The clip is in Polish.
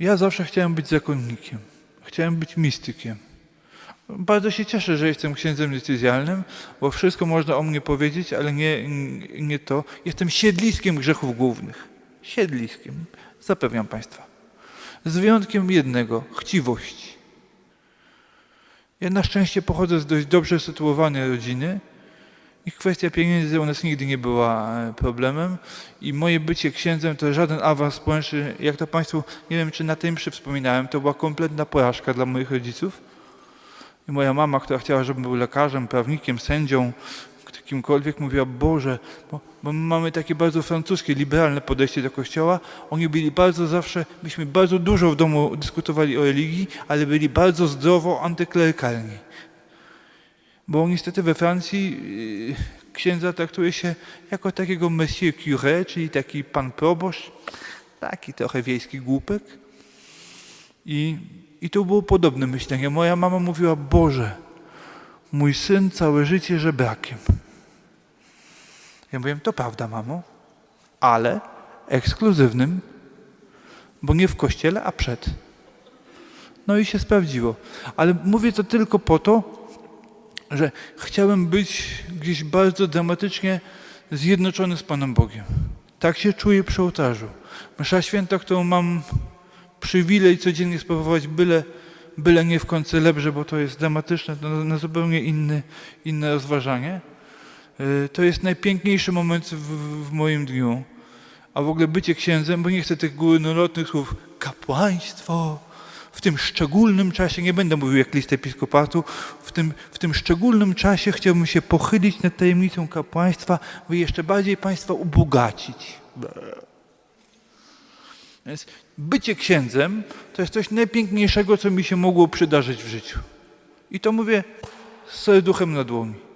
Ja zawsze chciałem być zakonnikiem. Chciałem być mistykiem. Bardzo się cieszę, że jestem księdzem decyzjalnym, bo wszystko można o mnie powiedzieć, ale nie, nie to. Jestem siedliskiem grzechów głównych. Siedliskiem. Zapewniam Państwa. Z wyjątkiem jednego chciwości. Ja na szczęście pochodzę z dość dobrze sytuowanej rodziny i kwestia pieniędzy u nas nigdy nie była e, problemem i moje bycie księdzem to żaden awans społeczny, jak to Państwu, nie wiem czy na tym przy wspominałem, to była kompletna porażka dla moich rodziców. I moja mama, która chciała, żebym był lekarzem, prawnikiem, sędzią, kimkolwiek, mówiła, Boże, bo, bo my mamy takie bardzo francuskie, liberalne podejście do Kościoła. Oni byli bardzo zawsze, myśmy bardzo dużo w domu dyskutowali o religii, ale byli bardzo zdrowo antyklerykalni. Bo niestety we Francji yy, księdza traktuje się jako takiego monsieur curé, czyli taki pan proboszcz, taki trochę wiejski głupek. I, I tu było podobne myślenie. Moja mama mówiła, Boże, mój syn całe życie żebrakiem. Ja mówiłem, to prawda, mamo, ale ekskluzywnym, bo nie w kościele, a przed. No i się sprawdziło. Ale mówię to tylko po to, że chciałem być gdzieś bardzo dramatycznie zjednoczony z Panem Bogiem. Tak się czuję przy ołtarzu. Msza święta, którą mam przywilej codziennie sprawować, byle, byle nie w koncelebrze, bo to jest dramatyczne, to na, na zupełnie inny, inne rozważanie. Y, To jest najpiękniejszy moment w, w moim dniu. A w ogóle bycie księdzem, bo nie chcę tych górnolotnych słów, kapłaństwo, w tym szczególnym czasie, nie będę mówił jak list episkopatu, w tym, w tym szczególnym czasie chciałbym się pochylić nad tajemnicą kapłaństwa, by jeszcze bardziej Państwa ubogacić. Więc bycie księdzem to jest coś najpiękniejszego, co mi się mogło przydarzyć w życiu. I to mówię z serduchem na dłoni.